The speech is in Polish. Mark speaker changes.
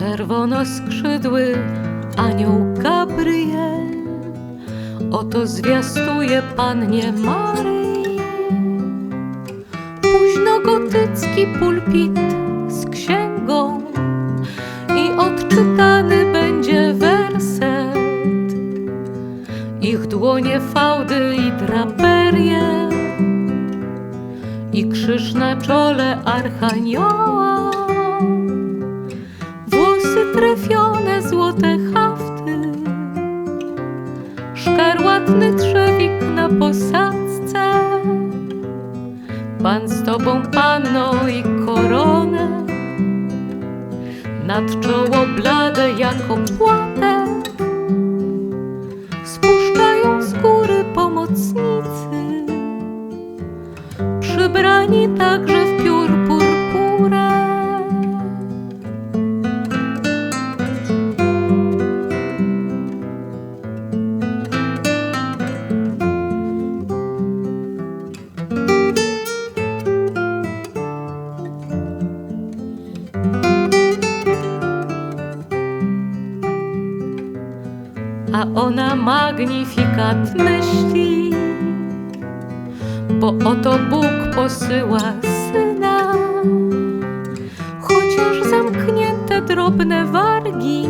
Speaker 1: czerwonoskrzydły anioł Gabriel. Oto zwiastuje Pannie Maryi. Późno gotycki pulpit z księgą i odczytany będzie werset. Ich dłonie fałdy i draperie i krzyż na czole archanioła. Włosy trefione, złote hafty, szkarłatny trzewik na posadzce. Pan z tobą, panno i koronę, nad czoło blade jako płatek. Spuszczają z góry pomocnicy, przybrani także w piór a ona magnifikat myśli, bo oto Bóg posyła syna. Chociaż zamknięte drobne wargi,